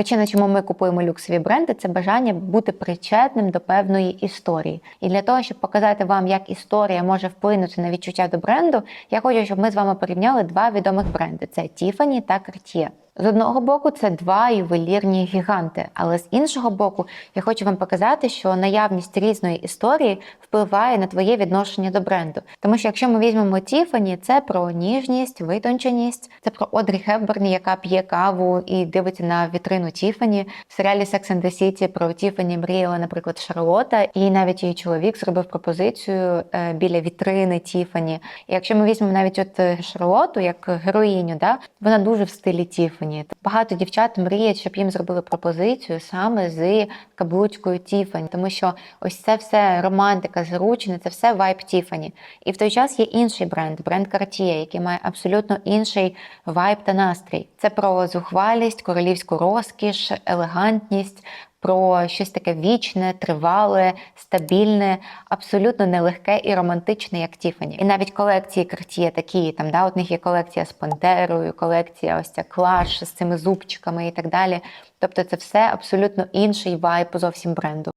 Причина, чому ми купуємо люксові бренди, це бажання бути причетним до певної історії. І для того, щоб показати вам, як історія може вплинути на відчуття до бренду, я хочу, щоб ми з вами порівняли два відомих бренди: це Tiffany та Cartier. З одного боку, це два ювелірні гіганти, але з іншого боку, я хочу вам показати, що наявність різної історії впливає на твоє відношення до бренду. Тому що якщо ми візьмемо Тіфані, це про ніжність, витонченість, це про Одрі Хепберн, яка п'є каву і дивиться на вітрину Тіфані. В серіалі Sex and the City про Тіфані мріяла, наприклад, Шарлота, і навіть її чоловік зробив пропозицію е, біля вітрини Тіфані. І якщо ми візьмемо навіть от е, Шарлоту як героїню, да, вона дуже в стилі Тіфані. Багато дівчат мріють, щоб їм зробили пропозицію саме з каблучкою Тіфані, тому що ось це все романтика, заручення, це все вайб Тіфані. І в той час є інший бренд, бренд Cartier, який має абсолютно інший вайб та настрій. Це про зухвалість, королівську розкіш, елегантність. Про щось таке вічне, тривале, стабільне, абсолютно нелегке і романтичне, як Тіфані. І навіть колекції Cartier такі, там да, от них є колекція з пантерою, колекція ось ця клаш з цими зубчиками і так далі. Тобто це все абсолютно інший вайб зовсім бренду.